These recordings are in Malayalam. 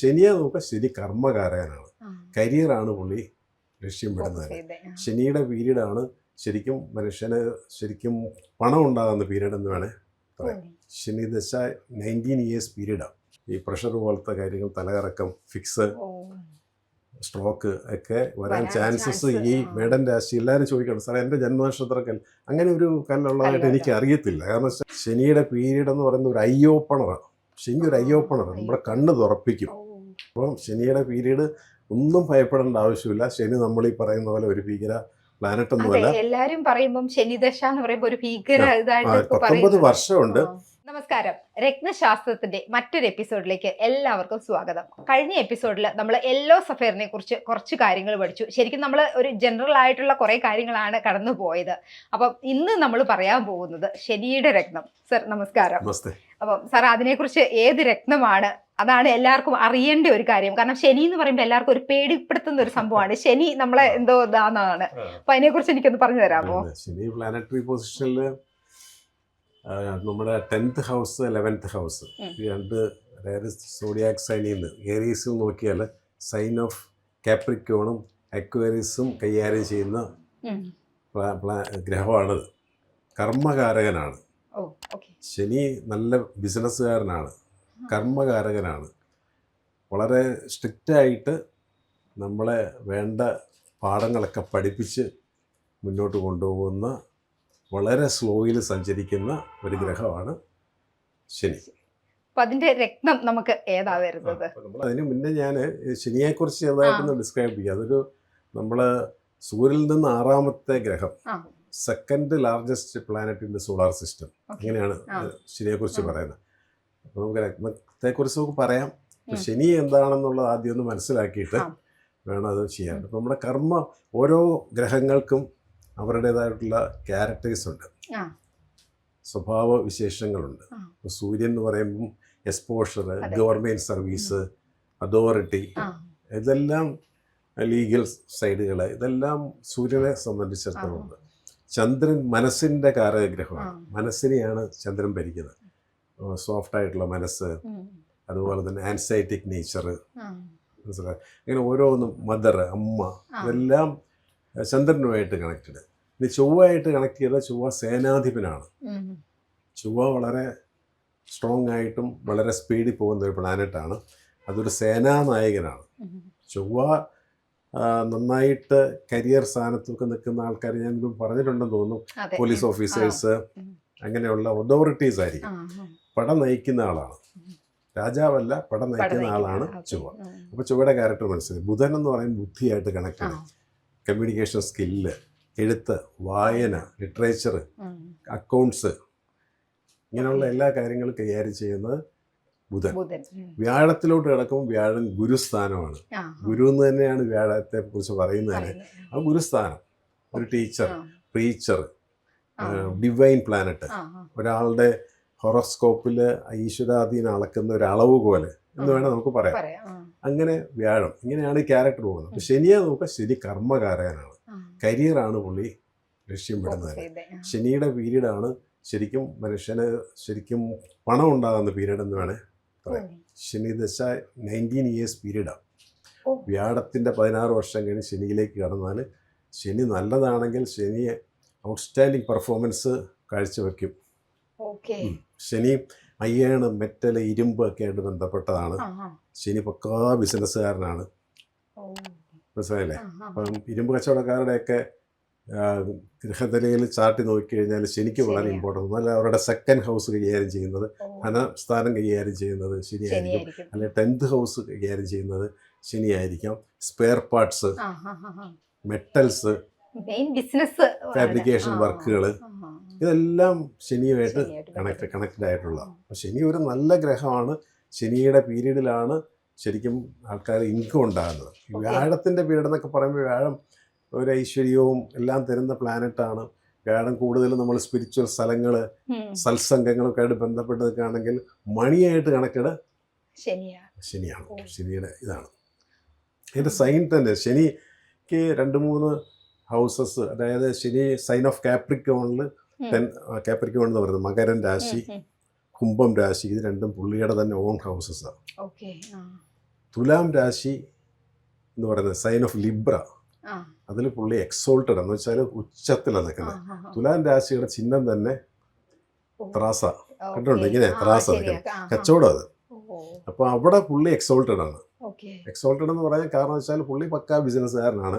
ശനിയെ നോക്കുക ശനി കർമ്മകാരകനാണ്. കരിയറാണ് പുള്ളി ലക്ഷ്യം വിടുന്നത്. ശനിയുടെ പീരീഡാണ്. ശരിക്കും മനുഷ്യന് ശരിക്കും പണം ഉണ്ടാകുന്ന പീരീഡ് എന്ന് വേണേൽ പറയാം. ശനി ദശ നയന്റീൻ ഇയേഴ്സ് പീരീഡാണ് ഈ പ്രഷർ പോലത്തെ കാര്യങ്ങൾ തലകറക്കം ഫിക്സ് സ്ട്രോക്ക് ഒക്കെ വരാൻ ചാൻസസ് ഈ. മേഡൻ രാശി എല്ലാവരും ചോദിക്കണം സാറേ എന്റെ ജന്മനക്ഷത്രക്കൽ അങ്ങനെ ഒരു കല്ലുള്ളതായിട്ട് എനിക്ക് അറിയത്തില്ല. കാരണം ശനിയുടെ പീരീഡ് എന്ന് പറയുന്നത് ഒരു ഐ ഓപ്പണറാണ് ശനി ഒരു ഐ ഓപ്പണറാണ് ഓപ്പണർ നമ്മുടെ കണ്ണ് തുറപ്പിക്കും. അപ്പം ശനിയുടെ പീരീഡ് ഒന്നും ഭയപ്പെടേണ്ട ആവശ്യമില്ല. ശനി നമ്മൾ ഈ പറയുന്ന പോലെ ഒരു ഭീകര പ്ലാനറ്റ് ഒന്നും ഒന്നുമല്ല എല്ലാരും പറയുമ്പോൾ ശനിദശ എന്ന് പറയുമ്പോൾ ഒരു ഭീകര ഇതായിട്ട് പത്തൊമ്പത് വർഷമുണ്ട്. നമസ്കാരം. രത്നശാസ്ത്രത്തിന്റെ മറ്റൊരു എപ്പിസോഡിലേക്ക് എല്ലാവർക്കും സ്വാഗതം. കഴിഞ്ഞ എപ്പിസോഡിൽ നമ്മൾ യെല്ലോ സഫയറിനെ കുറിച്ച് കുറച്ച് കാര്യങ്ങൾ പഠിച്ചു. ശരിക്കും നമ്മൾ ഒരു ജനറൽ ആയിട്ടുള്ള കുറെ കാര്യങ്ങളാണ് കടന്നു പോയത്. അപ്പം ഇന്ന് നമ്മൾ പറയാൻ പോകുന്നത് ശനിയുടെ രത്നം. സർ നമസ്കാരം. അപ്പം സാർ അതിനെക്കുറിച്ച് ഏത് രത്നമാണ് അതാണ് എല്ലാവർക്കും അറിയേണ്ട ഒരു കാര്യം. കാരണം ശനി എന്ന് പറയുമ്പോൾ എല്ലാവർക്കും ഒരു പേടിപ്പെടുത്തുന്ന ഒരു സംഭവമാണ്. ശനി നമ്മളെ എന്തോ ഇതാന്നാണ്. അപ്പൊ അതിനെ കുറിച്ച് എനിക്കൊന്ന് പറഞ്ഞു തരാമോ? ശനി പ്ലാനറ്ററി പൊസിഷനിൽ നമ്മുടെ ടെൻത്ത് ഹൗസ് ലെവൻത്ത് ഹൗസ് രണ്ട് അതായത് സോഡിയാക് സൈനിൽ നിന്ന് ഏരീസിൽ നോക്കിയാൽ സൈൻ ഓഫ് കാപ്രിക്കോണും അക്വേറിയസും കൈകാര്യം ചെയ്യുന്ന ഗ്രഹമാണിത് കർമ്മകാരകനാണ്. ശനി നല്ല ബിസിനസ്സുകാരനാണ് കർമ്മകാരകനാണ്. വളരെ സ്ട്രിക്റ്റായിട്ട് നമ്മളെ വേണ്ട പാഠങ്ങളൊക്കെ പഠിപ്പിച്ച് മുന്നോട്ട് കൊണ്ടുപോകുന്ന വളരെ സ്ലോയിൽ സഞ്ചരിക്കുന്ന ഒരു ഗ്രഹമാണ് ശനി. അപ്പൊ അതിന്റെ രത്നം നമുക്ക് ഏതാ വരുന്നത് നമ്മൾ അതിന് മുന്നേ ഞാൻ ശനിയെക്കുറിച്ച് ചെറുതായിട്ടൊന്ന് ഡിസ്ക്രൈബ് ചെയ്യാം. അതൊരു നമ്മൾ സൂര്യനിൽ നിന്ന് ആറാമത്തെ ഗ്രഹം second largest planet in the solar system. അങ്ങനെയാണ് ശനിയെക്കുറിച്ച് പറയുന്നത്. നമുക്ക് രത്നത്തെക്കുറിച്ച് നമുക്ക് പറയാം. ശനി എന്താണെന്നുള്ളത് ആദ്യം ഒന്ന് മനസ്സിലാക്കിയിട്ട് വേണം അത് ചെയ്യാൻ. അപ്പം നമ്മുടെ കർമ്മ ഓരോ ഗ്രഹങ്ങൾക്കും അവരുടേതായിട്ടുള്ള ക്യാരക്ടേഴ്സ് ഉണ്ട്. സ്വഭാവ വിശേഷങ്ങളുണ്ട്. സൂര്യൻ എന്ന് പറയുമ്പം exposure government government service authority ഇതെല്ലാം ലീഗൽ സൈഡുകൾ ഇതെല്ലാം സൂര്യനെ സംബന്ധിച്ചിടത്തോളം ചന്ദ്രൻ മനസ്സിന്റെ കാരകഗ്രഹമാണ്. മനസ്സിനെയാണ് ചന്ദ്രൻ ഭരിക്കുന്നത്. സോഫ്റ്റ് ആയിട്ടുള്ള മനസ്സ്. അതുപോലെ തന്നെ ആൻസൈറ്റിക് നേച്ചർ മനസ്സിലായി ഇങ്ങനെ ഓരോന്നും മദർ അമ്മ. ഇതെല്ലാം ചന്ദ്രനുമായിട്ട് കണക്റ്റഡ് ഇനി ചൊവ്വയായിട്ട് കണക്ട് ചെയ്ത ചൊവ്വ സേനാധിപനാണ്. ചൊവ്വ വളരെ സ്ട്രോങ് ആയിട്ടും വളരെ സ്പീഡിൽ പോകുന്ന ഒരു പ്ലാനറ്റാണ് അതൊരു സേനാനായകനാണ്. ചൊവ്വ നന്നായിട്ട് കരിയർ സ്ഥാനത്തൊക്കെ നിൽക്കുന്ന ആൾക്കാർ ഞാൻ പറഞ്ഞിട്ടുണ്ടെന്ന് തോന്നുന്നു. Police officers. അങ്ങനെയുള്ള അതോറിറ്റീസ് ആയിരിക്കും. പട നയിക്കുന്ന ആളാണ്. രാജാവല്ല പട നയിക്കുന്ന ആളാണ് ചുവ. അപ്പൊ ചുവയുടെ അപ്പോൾ ചുവയുടെ ക്യാരക്ടർ മനസ്സിലായി. ബുധൻ എന്ന് പറയും ബുദ്ധിയായിട്ട് കണക്ട് കണക്ട് കമ്മ്യൂണിക്കേഷൻ സ്കില്ല് എഴുത്ത് വായന ലിറ്ററേച്ചർ അക്കൗണ്ട്സ് ഇങ്ങനെയുള്ള എല്ലാ കാര്യങ്ങളും കൈകാര്യം ചെയ്യുന്നത് ബുധൻ. വ്യാഴത്തിലോട്ട് കിടക്കുമ്പോൾ വ്യാഴൻ ഗുരുസ്ഥാനമാണ്. ഗുരു എന്ന് തന്നെയാണ് വ്യാഴത്തെ കുറിച്ച് പറയുന്നത് തന്നെ. ആ ഗുരുസ്ഥാനം. ഒരു ടീച്ചർ പ്രീച്ചർ ഡിവൈൻ പ്ലാനറ്റ്. ഒരാളുടെ ഹൊറോസ്കോപ്പിൽ ഈശ്വരാധീനം അളക്കുന്ന ഒരു അളവ് പോലെ എന്ന് വേണം നമുക്ക് പറയാം. അങ്ങനെ വ്യാഴം ഇങ്ങനെയാണ് ഈ ക്യാരക്ടർ പോകുന്നത്. അപ്പൊ ശനിയെ നോക്കുക ശനി കർമ്മകാരകനാണ് കരിയറാണ് പുള്ളി ലക്ഷ്യം വിടുന്നത് ശനിയുടെ പീരീഡ് ശനിയുടെ പീരീഡാണ്. ശരിക്കും മനുഷ്യന് ശരിക്കും പണം ഉണ്ടാകുന്ന പീരീഡ് എന്ന് വേണേൽ പറയാം. ശനി ദശ നയന്റീൻ ഇയേഴ്സ് പീരീഡാണ് വ്യാഴത്തിന്റെ വ്യാഴത്തിന്റെ പതിനാറ് വർഷം കഴിഞ്ഞ് ശനിയിലേക്ക് കടന്നാൽ ശനി നല്ലതാണെങ്കിൽ ശനിയെ ഔട്ട്സ്റ്റാൻഡിങ് പെർഫോമൻസ് കാഴ്ചവെക്കും. ഓക്കേ. ശനി അയ്യാണ് മെറ്റൽ ഇരുമ്പ് ഒക്കെ ആയിട്ട് ബന്ധപ്പെട്ടതാണ്. ശനി പക്കാ ബിസിനസ്സുകാരനാണ്. മനസ്സിലായില്ലേ. അപ്പം ഇരുമ്പ് കച്ചവടക്കാരുടെയൊക്കെ ഗൃഹനിലയിൽ നോക്കി കഴിഞ്ഞാൽ ശനിക്ക് വളരെ. ഇമ്പോർട്ടന്റ് നല്ല അവരുടെ സെക്കൻഡ് ഹൗസ് കൈകാര്യം ചെയ്യുന്നത്. ധനസ്ഥാനം കൈകാര്യം ചെയ്യുന്നത് ശനിയായിരിക്കും അല്ലെങ്കിൽ അല്ലെ ടെൻത്ത് ഹൗസ് കൈകാര്യം ചെയ്യുന്നത് ശനിയായിരിക്കാം സ്പെയർ പാർട്സ്. മെറ്റൽസ് ഫാബ്രിക്കേഷൻ വർക്കുകൾ. ഇതെല്ലാം ശനിയുമായിട്ട് കണക്ട്. കണക്റ്റഡ് ആയിട്ടുള്ള. ശനി ഒരു നല്ല ഗ്രഹമാണ്. ശനിയുടെ പീരീഡിലാണ് ശരിക്കും ആൾക്കാർ ഇൻകം ഉണ്ടാകുന്നത്. വ്യാഴത്തിന്റെ പീരീഡ് എന്നൊക്കെ പറയുമ്പോൾ വ്യാഴം ഒരു ഐശ്വര്യവും എല്ലാം തരുന്ന പ്ലാനറ്റാണ് വ്യാഴം കൂടുതലും നമ്മൾ സ്പിരിച്വൽ സ്ഥലങ്ങൾ. സത്സംഗങ്ങളൊക്കെ ആയിട്ട് ബന്ധപ്പെട്ട് നിൽക്കുകയാണെങ്കിൽ മണിയായിട്ട് കണക്കിട് ശനിയാണ്. ശനിയാണ് ശനിയുടെ ഇതാണ്. എന്റെ സൈൻ തന്നെ. ശനിക്ക് രണ്ട് മൂന്ന് ഹൗസസ് അതായത് ശനി സൈൻ ഓഫ് കാപ്രിക്കോണിൽ. ടെൻ കാപ്രിക്കോൺ എന്ന് പറയുന്നത്. മകരൻ രാശി. കുംഭം രാശി ഇത് രണ്ടും പുള്ളിയുടെ തന്നെ ഓൺ ഹൗസസാണ്. തുലാം രാശി എന്ന് പറയുന്നത് സൈൻ ഓഫ് ലിബ്ര അതിൽ പുള്ളി എക്സോൾട്ടഡ് എന്ന് വെച്ചാൽ ഉച്ചത്തിലാണ് നിൽക്കുന്നത്. തുലാം രാശിയുടെ ചിഹ്നം തന്നെ ത്രാസ. കണ്ടിട്ടുണ്ട്? ഇങ്ങനെ ത്രാസ നിൽക്കുന്നത്. കച്ചവടം അത്. അപ്പോൾ അവിടെ പുള്ളി എക്സോൾട്ടഡ് ആണ്. എക്സോൾട്ടഡ് എന്ന് പറയാൻ കാരണം വെച്ചാൽ പുള്ളി പക്കാ ബിസിനസ്സുകാരനാണ്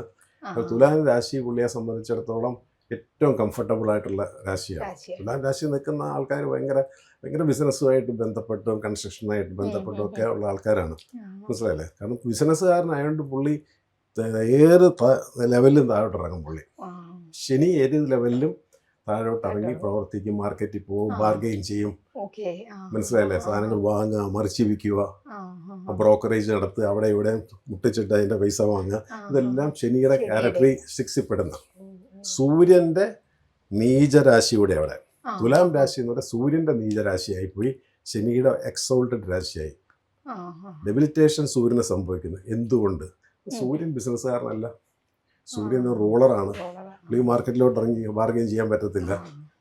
തുലാം രാശി പുള്ളിയെ സംബന്ധിച്ചിടത്തോളം ഏറ്റവും കംഫർട്ടബിൾ ആയിട്ടുള്ള രാശിയാണ്. രാശിയാ. തുലാം രാശി നിൽക്കുന്ന ആൾക്കാർ ഭയങ്കര ഭയങ്കര ബിസിനസ്സുമായിട്ട് ബന്ധപ്പെട്ടും കൺസ്ട്രക്ഷനായിട്ട് ബന്ധപ്പെട്ടും ഒക്കെ ഉള്ള ആൾക്കാരാണ്. മനസ്സിലായല്ലേ? കാരണം ബിസിനസ്സുകാരനായതുകൊണ്ട് പുള്ളി ഏത് ലെവലിലും താഴോട്ട് ഇറങ്ങും പുള്ളി. ശനി ഏത് ലെവലിലും താഴോട്ട്. ഇറങ്ങി പ്രവർത്തിക്കും മാർക്കറ്റിൽ പോകും ബാർഗെയിൻ ചെയ്യും. മനസ്സിലായില്ലേ? സാധനങ്ങൾ വാങ്ങുക മറിച്ച് വിൽക്കുക. ബ്രോക്കറേജ് നടത്തുക അവിടെ ഇവിടെ മുട്ടിച്ചിട്ട് അതിന്റെ പൈസ വാങ്ങുക ഇതെല്ലാം ശനിയുടെ ക്യാരക്ടറി ക്യാരക്ടറിസ്റ്റിക്സിൽ പെടുന്ന. സൂര്യന്റെ നീചരാശിയുടെ അവിടെ. തുലാം രാശി എന്ന് പറഞ്ഞാൽ സൂര്യന്റെ നീചരാശിയായി പോയി ശനിയുടെ എക്സോൾട്ടഡ് രാശിയായി. ഡെബിലിറ്റേഷൻ സൂര്യനെ സംഭവിക്കുന്നു. എന്തുകൊണ്ട്? സൂര്യൻ ബിസിനസ്സുകാരനല്ല സൂര്യൻ ഒരു റൂളറാണ് പുള്ളി മാർക്കറ്റിലോട്ട് ഇറങ്ങി ബാർഗെയിൻ ചെയ്യാൻ പറ്റത്തില്ല.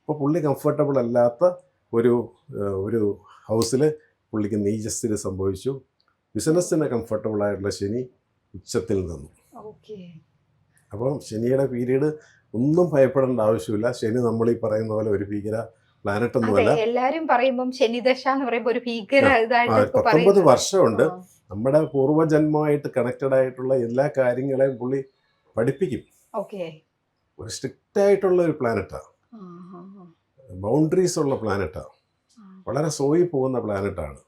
അപ്പോൾ പുള്ളി കംഫർട്ടബിൾ അല്ലാത്ത ഒരു ഒരു ഹൗസിൽ പുള്ളിക്ക് നീചസ്ഥിതി സംഭവിച്ചു. ബിസിനസ്സിന് കംഫർട്ടബിൾ ആയിട്ടുള്ള ശനി ഉച്ചത്തിൽ നിന്നു. അപ്പം ശനിയുടെ പീരീഡ് ഒന്നും ഭയപ്പെടേണ്ട ആവശ്യമില്ല. ശനി നമ്മൾ ഈ പറയുന്ന പോലെ ഒരു ഭീകര പ്ലാനറ്റ് ഒന്നുമല്ല എല്ലാരും പറയുമ്പോൾ ശനിദശ എന്ന് പറയുമ്പോൾ ഒരു ഭീകര ഇതായിട്ട് പത്തൊമ്പത് വർഷമുണ്ട്. നമ്മുടെ പൂർവജന്മമായിട്ട് കണക്റ്റഡ് ആയിട്ടുള്ള എല്ലാ കാര്യങ്ങളെയും പുള്ളി പഠിപ്പിക്കും. ഓക്കേ. ഒരു സ്ട്രിക്റ്റ് ആയിട്ടുള്ള ഒരു പ്ലാനറ്റാണ്. ബൗണ്ടറീസ് ഉള്ള പ്ലാനറ്റാണ് വളരെ സോയി പോകുന്ന പ്ലാനറ്റാണ്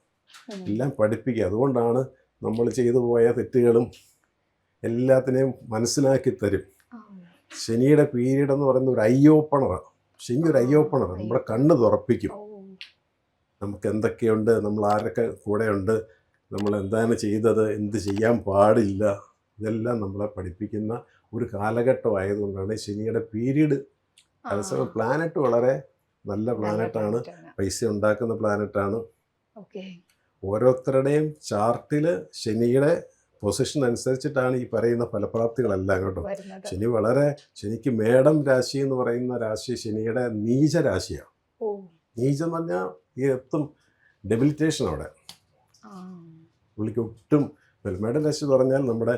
എല്ലാം പഠിപ്പിക്കുക. അതുകൊണ്ടാണ് നമ്മൾ ചെയ്തു പോയ തെറ്റുകളും എല്ലാത്തിനെയും മനസ്സിലാക്കി തരും. ശനിയുടെ പീരീഡ് എന്ന് പറയുന്ന ഒരു ഐ ഓപ്പണറാണ് ശനി ഒരു ഐ ഓപ്പണർ നമ്മുടെ കണ്ണ് തുറപ്പിക്കും. ഓ, നമുക്ക് എന്തൊക്കെയുണ്ട്? നമ്മൾ ആരൊക്കെ കൂടെയുണ്ട്? നമ്മൾ എന്താണ് ചെയ്തത്? എന്ത് ചെയ്യാൻ പാടില്ല? ഇതെല്ലാം നമ്മളെ പഠിപ്പിക്കുന്ന ഒരു കാലഘട്ടം ആയതുകൊണ്ടാണ് ശനിയുടെ പീരീഡ് അതേസമയം പ്ലാനറ്റ് വളരെ നല്ല പ്ലാനറ്റാണ്. ആണ്. പൈസ ഉണ്ടാക്കുന്ന പ്ലാനറ്റാണ്. ഓരോരുത്തരുടെയും ചാർട്ടിൽ ശനിയുടെ പൊസിഷൻ അനുസരിച്ചിട്ടാണ് ഈ പറയുന്ന ഫലപ്രാപ്തികളെല്ലാം കേട്ടോ. ശനി വളരെ ശനിക്ക് മേടം രാശി എന്ന് പറയുന്ന രാശി ശനിയുടെ നീച രാശിയാണ്. നീചം എന്ന് പറഞ്ഞാൽ ഈ എത്തും ഡെബിലിറ്റേഷൻ അവിടെ. പുള്ളിക്ക് ഒട്ടും മേടം രാശി എന്ന് പറഞ്ഞാൽ നമ്മുടെ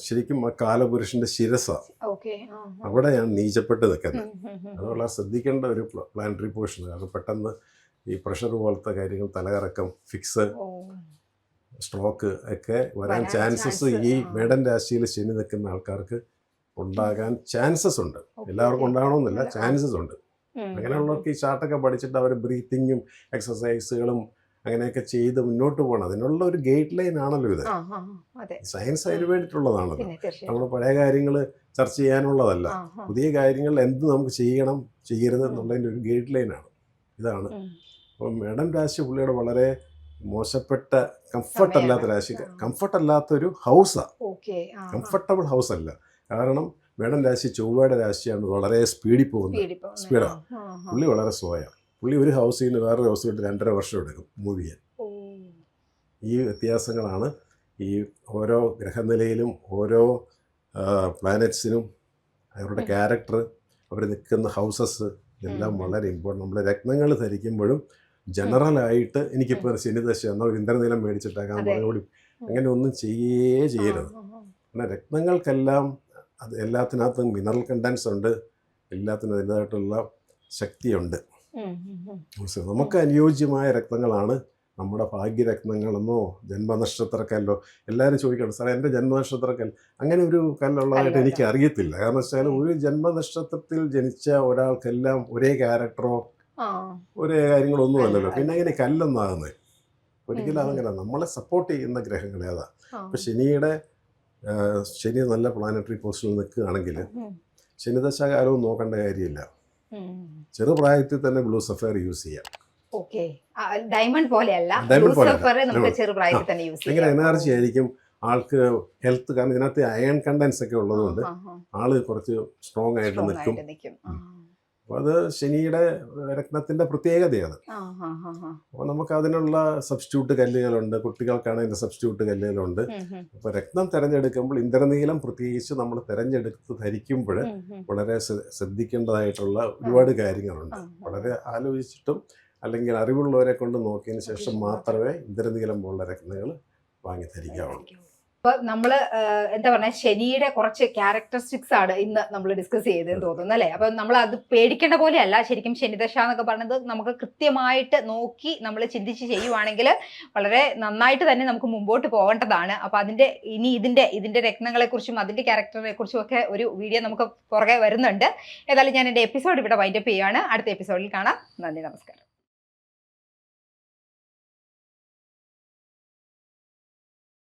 ശരിക്കും ആ കാലപുരുഷന്റെ ശിരസാണ്. അവിടെയാണ് നീചപ്പെട്ട് നിൽക്കുന്നത്. അത് വളരെ ശ്രദ്ധിക്കേണ്ട ഒരു പ്ലാനറ്ററി പോർഷൻ കാരണം പെട്ടെന്ന് ഈ പ്രഷർ പോലത്തെ കാര്യങ്ങൾ തലകറക്കം ഫിക്സ് സ്ട്രോക്ക് ഒക്കെ വരാൻ ചാൻസസ് ഈ മേഡൻ മേടൻ രാശിയിൽ ശനി നിൽക്കുന്ന ആൾക്കാർക്ക് ഉണ്ടാകാൻ ചാൻസസ് ഉണ്ട്. എല്ലാവർക്കും ഉണ്ടാകണമെന്നില്ല ചാൻസസ് ഉണ്ട്. അങ്ങനെയുള്ളവർക്ക് ഈ ചാർട്ടൊക്കെ പഠിച്ചിട്ട് അവർ ബ്രീത്തിങ്ങും എക്സസൈസുകളും അങ്ങനെയൊക്കെ ചെയ്ത് മുന്നോട്ട് പോകണം. അതിനുള്ള ഒരു ഗൈഡ് ലൈൻ ആണല്ലോ ഇത്. സയൻസ് അതിന് വേണ്ടിയിട്ടുള്ളതാണത് നമ്മൾ പഴയ കാര്യങ്ങൾ ചർച്ച ചെയ്യാനുള്ളതല്ല. പുതിയ കാര്യങ്ങൾ എന്ത് നമുക്ക് ചെയ്യണം ചെയ്യരുത് എന്നുള്ളതിന്റെ ഒരു ഗൈഡ് ലൈൻ ആണ്. ഇതാണ്. അപ്പം മേഡം രാശി പുള്ളിയുടെ വളരെ മോശപ്പെട്ട കംഫർട്ട് അല്ലാത്ത രാശി കംഫർട്ട് അല്ലാത്തൊരു ഹൗസാണ്. കംഫർട്ടബിൾ ഹൗസ് അല്ല. കാരണം മേഡം രാശി ചൊവ്വയുടെ രാശിയാണ് വളരെ സ്പീഡിൽ പോകുന്നത്. സ്പീഡാണ്. പുള്ളി വളരെ സ്ലോയാണ് പുള്ളി ഒരു ഹൗസിൽ നിന്ന് വേറൊരു ഹൗസിലോട്ട് രണ്ടര വർഷം എടുക്കും മൂവ് ചെയ്യാൻ. ഈ വ്യത്യാസങ്ങളാണ് ഈ ഓരോ ഗ്രഹനിലയിലും ഓരോ പ്ലാനറ്റ്സിനും അവരുടെ ക്യാരക്ടർ അവർ നിൽക്കുന്ന ഹൗസസ് എല്ലാം വളരെ ഇമ്പോർട്ടന്റ് നമ്മൾ രത്നങ്ങൾ ധരിക്കുമ്പോഴും ജനറലായിട്ട് എനിക്കിപ്പോൾ ശനിദശ എന്നാൽ ഒരു ഇന്ദ്രനീലം മേടിച്ചിട്ടേക്കാൻ പറഞ്ഞുകൂടി അങ്ങനെ ഒന്നും ചെയ്യേ ചെയ്യരുത്. കാരണം രത്നങ്ങൾക്കെല്ലാം അത് എല്ലാത്തിനകത്തും മിനറൽ കണ്ടൻസ് ഉണ്ട്. എല്ലാത്തിനും അതിന്റെതായിട്ടുള്ള ശക്തിയുണ്ട്? നമുക്ക് അനുയോജ്യമായ രക്തങ്ങളാണ് നമ്മുടെ ഭാഗ്യരത്നങ്ങളെന്നോ ജന്മനക്ഷത്രക്കല്ലോ. എല്ലാവരും ചോദിക്കണം സാറേ എന്റെ ജന്മനക്ഷത്രക്കൽ അങ്ങനെ ഒരു കല്ലുള്ളതായിട്ട് എനിക്ക് അറിയത്തില്ല കാരണം വെച്ചാൽ ഒരു ജന്മനക്ഷത്രത്തിൽ ജനിച്ച ഒരാൾക്കെല്ലാം ഒരേ ക്യാരക്ടറോ ഒരേ കാര്യങ്ങളൊന്നും അല്ലല്ലോ. പിന്നെ എങ്ങനെ കല്ലെന്നാകുന്നത് ഒരിക്കലും അതങ്ങനെ നമ്മളെ സപ്പോർട്ട് ചെയ്യുന്ന ഗ്രഹങ്ങൾ ഏതാ. ഇപ്പം ശനിയുടെ ശനി നല്ല പ്ലാനറ്ററി പോസ്റ്റിൽ നിൽക്കുകയാണെങ്കിൽ ശനിദശാകാലവും നോക്കേണ്ട കാര്യമില്ല. ചെറുപ്രായത്തിൽ തന്നെ ബ്ലൂ സഫയർ യൂസ് ചെയ്യാം. ഓക്കേ. ഡയമണ്ട് പോലെയല്ല. ഭയങ്കര എനർജി ആയിരിക്കും ആൾക്ക് ഹെൽത്ത് കാരണം ഇതിനകത്ത് അയൺ കണ്ടൻസ് ഒക്കെ ഉള്ളതുകൊണ്ട്. ആൾ കുറച്ച് സ്ട്രോങ് ആയിട്ട് നിൽക്കും. അപ്പോൾ അത് ശനിയുടെ രക്തത്തിന്റെ പ്രത്യേകതയാണ്. അപ്പോൾ നമുക്ക് അതിനുള്ള സബ്സ്റ്റിറ്റ്യൂട്ട് കല്ലുകളുണ്ട്. കുട്ടികൾക്കാണ് അതിന്റെ സബ്സ്റ്റിറ്റ്യൂട്ട് കല്ലുകളുണ്ട്. അപ്പൊ രക്തം അപ്പോൾ രത്നം തിരഞ്ഞെടുക്കുമ്പോൾ ഇന്ദ്രനീലം പ്രത്യേകിച്ച് നമ്മൾ തിരഞ്ഞെടുത്ത് ധരിക്കുമ്പോൾ. വളരെ ശ്ര- ശ്രദ്ധിക്കേണ്ടതായിട്ടുള്ള ഒരുപാട് കാര്യങ്ങളുണ്ട്. വളരെ ആലോചിച്ചിട്ടും അല്ലെങ്കിൽ അറിവുള്ളവരെ കൊണ്ട് നോക്കിയതിന് ശേഷം ശേഷം മാത്രമേ ഇന്ദ്രനീലം പോലുള്ള രത്നങ്ങൾ വാങ്ങി ധരിക്കാവുള്ളൂ. അപ്പൊ നമ്മൾ എന്താ പറഞ്ഞ ശനിയുടെ കുറച്ച് ക്യാരക്ടറിസ്റ്റിക്സ് ആണ് ഇന്ന് നമ്മൾ ഡിസ്കസ് ചെയ്തതെന്ന് തോന്നുന്നു അല്ലെ? അപ്പൊ നമ്മൾ അത് പേടിക്കേണ്ട പോലെയല്ല. ശരിക്കും ശനിദശ എന്നൊക്കെ പറയുന്നത് നമുക്ക് കൃത്യമായിട്ട് നോക്കി നമ്മൾ ചിന്തിച്ച് ചെയ്യുവാണെങ്കിൽ വളരെ നന്നായിട്ട് തന്നെ നമുക്ക് മുമ്പോട്ട് പോകേണ്ടതാണ്. അപ്പൊ അതിന്റെ ഇനി ഇതിന്റെ ഇതിന്റെ രത്നങ്ങളെ കുറിച്ചും അതിന്റെ ക്യാരക്ടറിനെ കുറിച്ചും ഒക്കെ ഒരു വീഡിയോ നമുക്ക് പുറകെ വരുന്നുണ്ട്. ഏതായാലും ഞാൻ എന്റെ എപ്പിസോഡ് ഇവിടെ വൈൻഡപ്പ് ചെയ്യുകയാണ് അടുത്ത എപ്പിസോഡിൽ കാണാം. നന്ദി നമസ്കാരം.